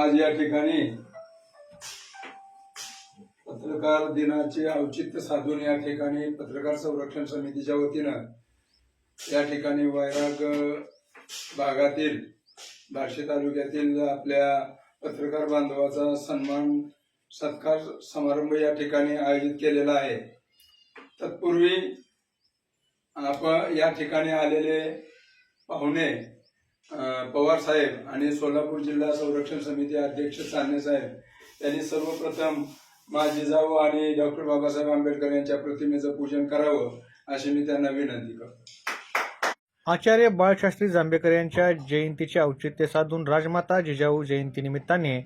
आज या ठिकाणी पत्रकार दिनाचे औचित्य साधून या ठिकाणी पत्रकार संरक्षण समितीच्या वतीनं या ठिकाणी वैराग भागातील बार्शी तालुक्यातील आपल्या पत्रकार बांधवाचा सन्मान सत्कार समारंभ या ठिकाणी आयोजित केलेला आहे. तत्पूर्वी आपण या ठिकाणी आलेले पाहुणे पवार साहेब आणि सोलापूर जिल्हा संरक्षण समिती अध्यक्ष साने साहेब यांनी सर्वप्रथम माझी जाऊ आणि डॉक्टर बाबासाहेब आंबेडकर यांच्या प्रतिमेचं पूजन करावं अशी मी त्यांना विनंती करतो. आचार्य बाळशास्त्री जांभेकर यांच्या जयंतीचे औचित्य साधून राजमाता जिजाऊ जयंतीनिमित्ताने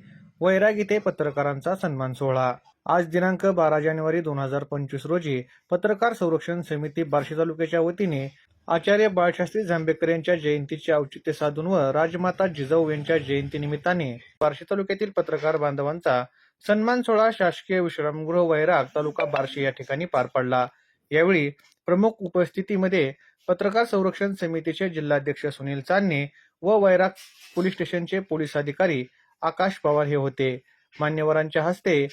वैराग येथे पत्रकारांचा सन्मान सोहळा. आज दिनांक बारा जानेवारी दोन हजार पंचवीस रोजी पत्रकार संरक्षण समिती बार्शी तालुक्याच्या वतीने आचार्य बाळशास्त्री जांभेकर यांच्या जयंतीचे औचित्य साधून व राजमाता जिजाऊ यांच्या जयंतीनिमित्ताने बार्शी तालुक्यातील पत्रकार बांधवांचा सन्मान सोहळा शासकीय विश्रामगृह वैराग तालुका बार्शी या ठिकाणी पार पडला. यावेळी प्रमुख उपस्थितीमध्ये पत्रकार संरक्षण समितीचे जिल्हाध्यक्ष सुनील चांदणे व वैराग पोलीस स्टेशनचे पोलीस अधिकारी आकाश पवार हे होते. मान्यवरांच्या हस्ते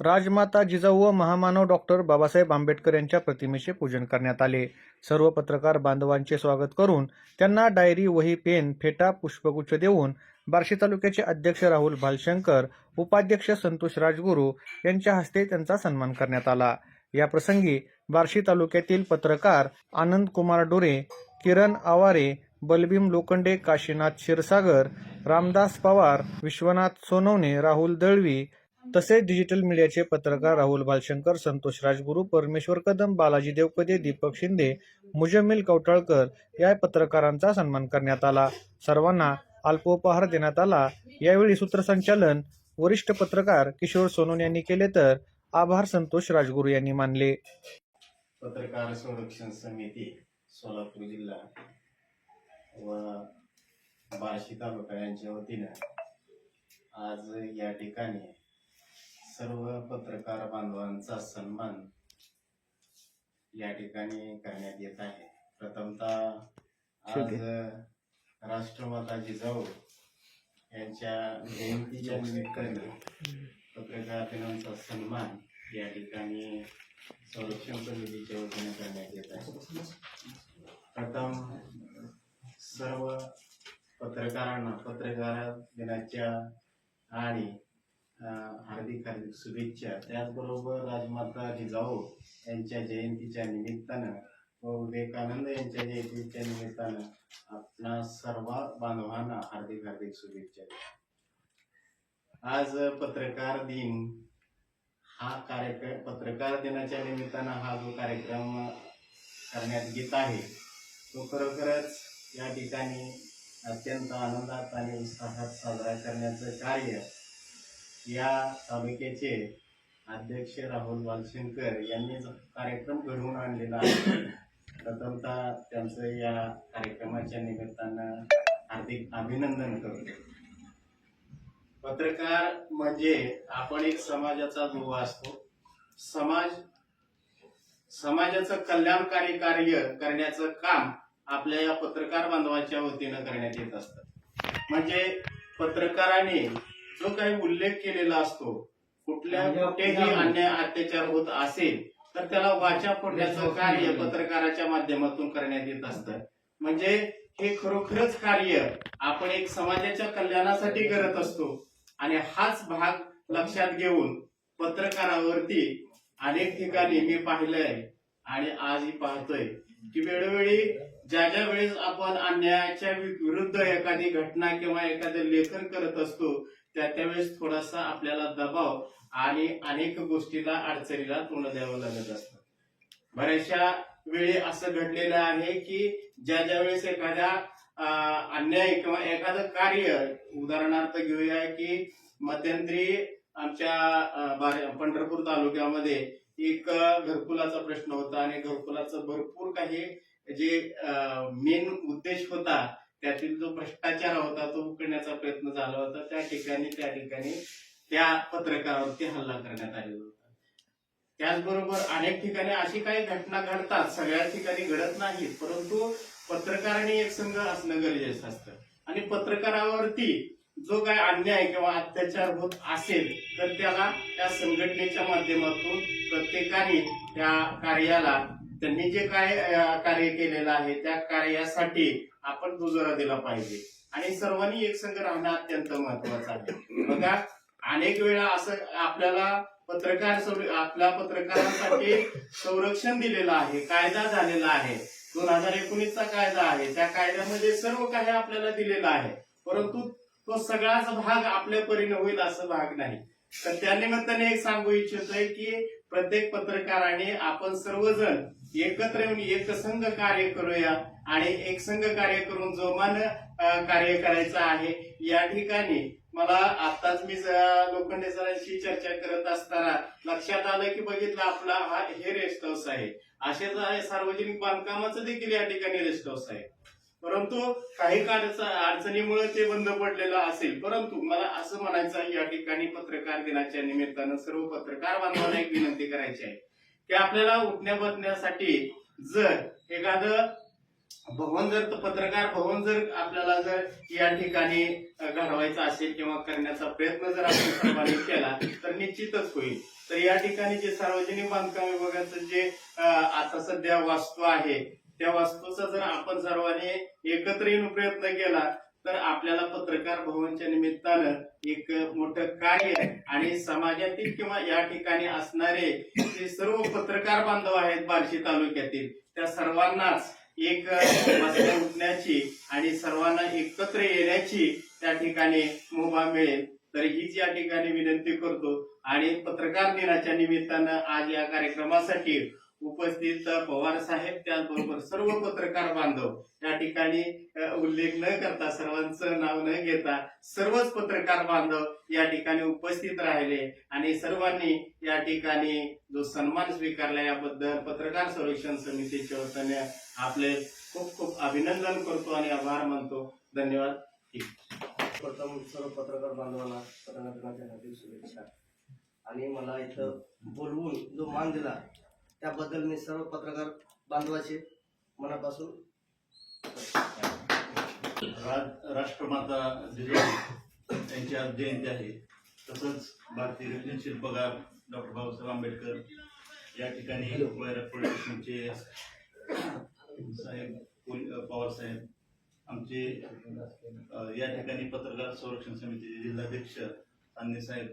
राजमाता जिजाऊ व महामानव डॉक्टर बाबासाहेब आंबेडकर यांच्या प्रतिमेचे पूजन करण्यात आले. सर्व पत्रकार बांधवांचे स्वागत करून त्यांना डायरी वही पेन फेटा पुष्पगुच्छ देऊन बार्शी तालुक्याचे अध्यक्ष राहुल भालशंकर उपाध्यक्ष संतोष राजगुरू यांच्या हस्ते त्यांचा सन्मान करण्यात आला. या प्रसंगी बार्शी तालुक्यातील पत्रकार आनंद कुमार डोरे किरण आवारे बलबीम लोखंडे काशीनाथ क्षीरसागर रामदास पवार विश्वनाथ सोनवणे राहुल दळवी तसेच डिजिटल मीडियाचे पत्रकार राहुल बालशंकर संतोष राजगुरू परमेश्वर कदम बालाजी देवकदे दीपक शिंदे मुजम्मिल कवटाळकर या पत्रकारांचा सन्मान करण्यात आला. सर्वांना अल्पोपहार देण्यात आला. यावेळी सूत्रसंचालन वरिष्ठ पत्रकार किशोर सोनून यांनी केले तर आभार संतोष राजगुरू यांनी मानले. पत्रकार संरक्षण समिती सोलापूर जिल्हा व बार्शी तालुका यांच्या वतीनं आज या ठिकाणी सर्व पत्रकार बांधवांचा सन्मान या ठिकाणी करण्यात येत आहे. प्रथमतः आज राष्ट्रमाता जिजाऊ यांच्या जयंतीच्या निमित्ताने पत्रकार दिनांचा सन्मान या ठिकाणी संरक्षण समितीच्या वतीने करण्यात येत आहे. प्रथम सर्व पत्रकारांना पत्रकार दिनाच्या आणि हार्दिक हार्दिक शुभेच्छा. त्याचबरोबर राजमाता जिजाऊ यांच्या जयंतीच्या निमित्तानं व विवेकानंद यांच्या जयंतीच्या निमित्तानं आपणा सर्व बांधवांना हार्दिक हार्दिक शुभेच्छा. आज पत्रकार दिन. हा कार्यक्रम पत्रकार दिनाच्या निमित्तानं हा जो कार्यक्रम करण्यात येत आहे तो खरोखरच या ठिकाणी अत्यंत आनंदात आणि उत्साहात साजरा करण्याचं कार्य या तालुक्याचे अध्यक्ष राहुल वालशंकर यांनी कार्यक्रम घडवून आणलेला आहे प्रथमतः त्यांचं या कार्यक्रमाच्या निमित्तानं हार्दिक अभिनंदन करतो. पत्रकार म्हणजे आपण एक समाजाचा दुवा असतो. समाज समाजाचं कल्याणकारी कार्य करण्याचं काम आपल्या या पत्रकार बांधवाच्या वतीनं करण्यात येत असतं. म्हणजे पत्रकाराने जो काही उल्लेख केलेला असतो कुठल्या कुठेही अन्याय अत्याचार होत असेल तर त्याला वाचा फोडण्याचं कार्य पत्रकाराच्या माध्यमातून करण्यात येत असतं. म्हणजे हे खरोखरच कार्य आपण एक समाजाच्या कल्याणासाठी करत असतो. आणि हाच भाग लक्षात घेऊन पत्रकारावरती अनेक ठिकाणी मी पाहिलंय आणि आजही पाहतोय की वेळोवेळी ज्या ज्या वेळेस आपण अन्यायाच्या विरुद्ध एखादी घटना किंवा एखादं लेखन करत असतो त्या त्यावेळेस थोडासा आपल्याला दबाव आणि अनेक गोष्टीला अडचणीला तोंड द्यावं लागत असतं. बऱ्याचशा वेळी असं घडलेलं आहे की ज्या ज्या वेळेस एखाद्या अन्याय किंवा एखादं कार्य उदाहरणार्थ घेऊया की मध्यंतरी आमच्या पंढरपूर तालुक्यामध्ये एक घरकुलाचा प्रश्न होता आणि घरकुलाचं भरपूर काही जे मेन उद्देश होता त्यातील जो भ्रष्टाचार होता तो उकडण्याचा प्रयत्न झाला होता. त्या ठिकाणी त्या ठिकाणी त्या पत्रकारावरती हल्ला करण्यात आलेला होता. त्याचबरोबर अनेक ठिकाणी अशी काही घटना घडतात सगळ्या ठिकाणी घडत नाहीत परंतु पत्रकारांनी एक संघ असणं गरजेचं असतं. आणि पत्रकारावरती जो काय अन्याय किंवा अत्याचार होत असेल तर त्याला त्या संघटनेच्या माध्यमातून प्रत्येकाने त्या कार्याला त्यांनी जे काय कार्य केलेलं आहे त्या कार्यासाठी आपण दुजोरा दिला पाहिजे. आणि सर्वांनी एकसंघ राहणं अत्यंत महत्वाचं आहे. बघा अनेक वेळा असं आपल्याला पत्रकार आपल्या पत्रकारांसाठी संरक्षण दिलेलं आहे कायदा झालेला आहे. दोन हजार एकोणीसचा कायदा आहे. त्या कायद्यामध्ये सर्व काही आपल्याला दिलेलं आहे. परंतु तो सगळाच भाग आपल्या परीने होईल असं भाग नाही. तर त्या निमित्ताने एक सांगू इच्छितोय की प्रत्येक पत्रकाराने आपण सर्वजण एकत्र येऊन एकसंघ कार्य करूया आणि एकसंघ कार्य करून जोमान कार्य करायचं आहे या ठिकाणी मला आताच मी लोखंडे सरांशी चर्चा करत असताना लक्षात आलं की बघितलं आपला हा हे रेस्ट हाऊस आहे. असेच आहे सार्वजनिक बांधकामाचं देखील या ठिकाणी रेस्ट हाऊस आहे. परंतु काही काळच अडचणीमुळे ते बंद पडलेलं असेल. परंतु मला असं म्हणायचं या ठिकाणी पत्रकार दिनाच्या निमित्तानं सर्व पत्रकार बांधवांना एक विनंती करायची आहे. की आपल्याला उठण्या बसण्यासाठी जर एखादं भवन जर पत्रकार भवन जर आपल्याला जर या ठिकाणी घडवायचं असेल किंवा करण्याचा प्रयत्न जर आपण सर्वांनी केला तर निश्चितच होईल. तर या ठिकाणी जे सार्वजनिक बांधकाम विभागाचं जे आता सध्या वास्तू आहे त्या वास्तूचा जर आपण सर्वांनी एकत्र येऊन प्रयत्न केला तर आपल्याला पत्रकार भवनच्या निमित्तानं एक मोठं कार्य आणि समाजातील किंवा या ठिकाणी असणारे जे सर्व पत्रकार बांधव आहेत बार्शी तालुक्यातील त्या सर्वांनाच एक उठण्याची आणि सर्वांना एकत्र येण्याची त्या ठिकाणी मुभा मिळेल. तर हीच या ठिकाणी विनंती करतो. आणि पत्रकार दिनाच्या निमित्तानं आज या कार्यक्रमासाठी उपस्थित पवार साहेब त्याचबरोबर सर्व पत्रकार बांधव. या ठिकाणी उल्लेख न करता सर्वांचं नाव न घेता सर्वच पत्रकार बांधव या ठिकाणी उपस्थित राहिले आणि सर्वांनी या ठिकाणी जो सन्मान स्वीकारला याबद्दल पत्रकार संरक्षण समितीच्या वतीने आपले खूप खूप अभिनंदन करतो आणि आभार मानतो. धन्यवाद. प्रथम सर्व पत्रकार बांधवांना पत्रकार दिनाच्या हार्दिक शुभेच्छा. आणि मला इथं बोलवून जो मान दिला त्याबद्दल मी सर्व पत्रकार बांधवाचे मनापासून राष्ट्रमाता जिजाऊ यांची आज जयंती आहे. तसंच भारतीय रत्न शिल्पकार डॉक्टर बाबासाहेब आंबेडकर या ठिकाणी स्टेशनचे साहेब पोल- अ, पवार साहेब आमचे या ठिकाणी पत्रकार संरक्षण समितीचे जिल्हाध्यक्ष साहेब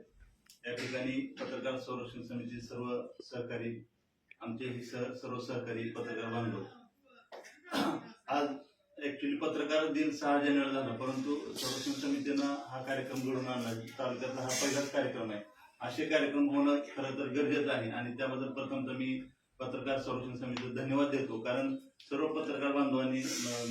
या ठिकाणी पत्रकार संरक्षण समितीचे सर्व सहकारी आमचे हे सर्व सहकारी पत्रकार बांधव आज ऍक्च्युली पत्रकार दिन सहा जानेवारी झाला परंतु संरक्षण समितीनं हा कार्यक्रम घडून आणला. तालुक्यातला हा पहिलाच कार्यक्रम आहे. असे कार्यक्रम होणं खरं तर गरजेचं आहे आणि त्याबद्दल प्रथम तर मी पत्रकार संरक्षण समितीला धन्यवाद देतो. कारण सर्व पत्रकार बांधवांनी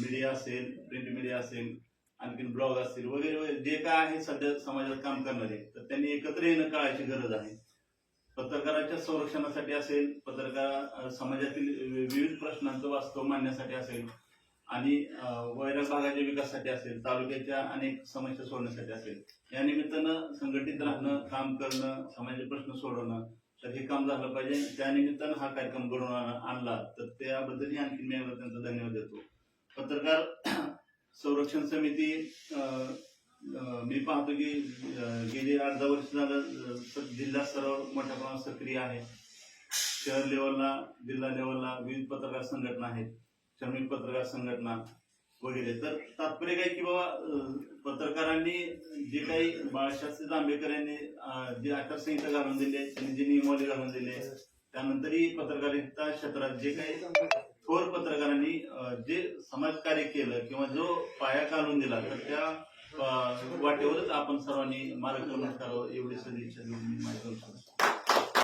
मीडिया असेल प्रिंट मीडिया असेल आणखीन ब्लॉग असतील वगैरे वगैरे जे काय आहे सध्या समाजात काम करणारे तर त्यांनी एकत्र येणं काळाची गरज आहे. पत्रकाराच्या संरक्षणासाठी असेल पत्रकार समाजातील विविध प्रश्नांचं वास्तव मांडण्यासाठी असेल आणि वैरस भागाच्या विकासासाठी असेल तालुक्याच्या अनेक समस्या सोडण्यासाठी असेल. या निमित्तानं संघटित राहणं काम करणं समाजाचे प्रश्न सोडवणं तर हे काम झालं पाहिजे. त्या निमित्तानं हा कार्यक्रम घडवून आण- आणला तर त्याबद्दलही आणखी मी त्यांचा धन्यवाद देतो. पत्रकार संरक्षण समिती मी पाहतो की गेली आठ दहा वर्ष झालं जिल्हा स्तरावर मोठ्या प्रमाणात सक्रिय आहे. शहर लेवलला जिल्हा लेवलला विविध पत्रकार संघटना आहेत श्रमिक पत्रकार संघटना वगैरे. तर तात्पर्य काय की बाबा पत्रकारांनी जे काही बाळशास्त्री जांभेकर यांनी जे जी आचारसंहिता घालून दिली आहे त्यांनी जे नियमावली घालून दिले त्यानंतरही पत्रकारिता क्षेत्रात जे काही थोर पत्रकारांनी जे समाजकार्य केलं किंवा जो पाया घालून दिला तर त्या वाटेवरच आपण सर्वांनी मार्गक्रमण करावं एवढी सदिच्छा देऊन मी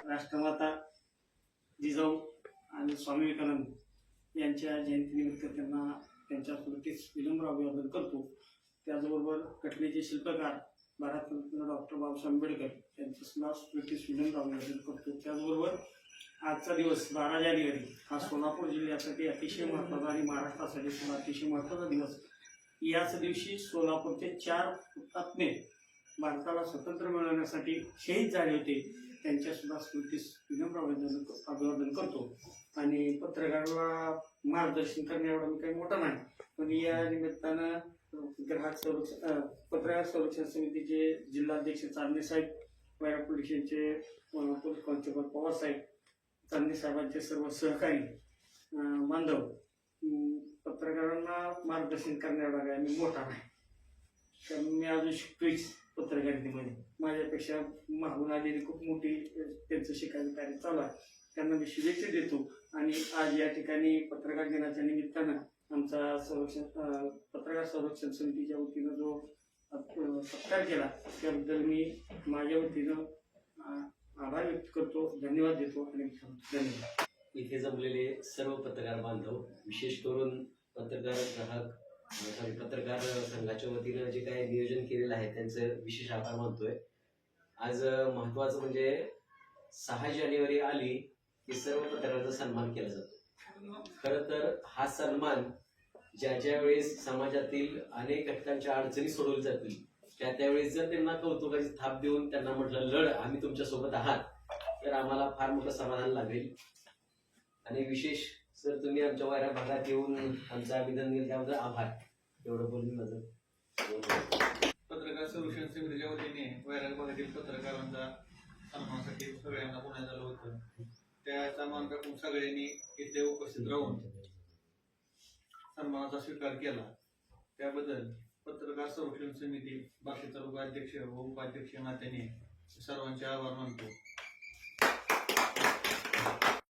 राष्ट्रमाता जिजाऊ आणि स्वामी विवेकानंद यांच्या जयंतीनिमित्त त्यांना त्यांच्या स्मृतीस विलंब अभिवादन करतो. त्याचबरोबर कटलेचे शिल्पकार भारतरत्न डॉक्टर बाबासाहेब आंबेडकर यांच्या सुद्धा स्मृतीस विलंब अभिवादन करतो. त्याचबरोबर आजचा दिवस बारा जानेवारी हा सोलापूर जिल्ह्यासाठी अतिशय महत्त्वाचा आणि महाराष्ट्रासाठी सुद्धा अतिशय महत्त्वाचा दिवस याच दिवशी सोलापूरचे चार हुतात्मे भारताला स्वतंत्र मिळवण्यासाठी शहीद झाले होते. त्यांच्या सुद्धा स्मृतीस विनम्र अभिवादन करतो. आणि पत्रकाराला मार्गदर्शन करणे एवढा मी काही मोठा नाही. पण या निमित्तानं ग्राहक संरक्षण पत्रकार संरक्षण समितीचे जिल्हाध्यक्ष चांदणे साहेब वायरा पोलीस पोलीस कॉन्स्टेबल पवार साहेब चांदणे साहेबांचे सर्व सहकारी बांधव अं, मार्गदर्शन करण्याला काय मी मोठा नाही कारण मी अजून शिकतोयच पत्रकारितेमध्ये. माझ्यापेक्षा मागून आलेली खूप मोठी त्यांचं शिकायचं कार्य चालू आहे. त्यांना मी शुभेच्छा देतो. आणि आज या ठिकाणी पत्रकार दिनाच्या निमित्तानं आमचा संरक्षण पत्रकार संरक्षण समितीच्या वतीनं जो सत्कार केला त्याबद्दल मी माझ्या वतीनं आभार व्यक्त करतो धन्यवाद देतो आणि धन्यवाद. इथे जमलेले सर्व पत्रकार बांधव विशेष करून पत्रकार ग्राहक सॉरी पत्रकार संघाच्या वतीनं जे काही नियोजन केलेलं आहे त्यांचं विशेष आभार मानतोय. आज महत्वाचं म्हणजे सहा जानेवारी आली की सर्व पत्रकारांचा सन्मान केला जातो. खरं तर हा सन्मान ज्या ज्या वेळेस समाजातील अनेक घटकांच्या अडचणी सोडवल्या जातील त्या त्यावेळेस जर त्यांना कौतुकाची थाप देऊन त्यांना म्हटलं लढ आम्ही तुमच्यासोबत आहात तर आम्हाला फार मोठं समाधान लागेल. आणि विशेष सर तुम्ही आमच्या वाऱ्या भागात येऊन आमचं अभिनंदन केलं त्याबद्दल आभार. एवढं बोलून माझं पत्रकार संरक्षण समितीच्या वतीने वैराग भागातील पत्रकारांचा सन्मानासाठी सगळ्यांना पुण्यात आलं होतं. त्याचा मान सगळ्यांनी इथे उपस्थित राहून सन्मानाचा स्वीकार केला. त्याबद्दल पत्रकार संरक्षण समिती बाकी तालुका अध्यक्ष व उपाध्यक्ष नात्याने सर्वांचे आभार मानतो.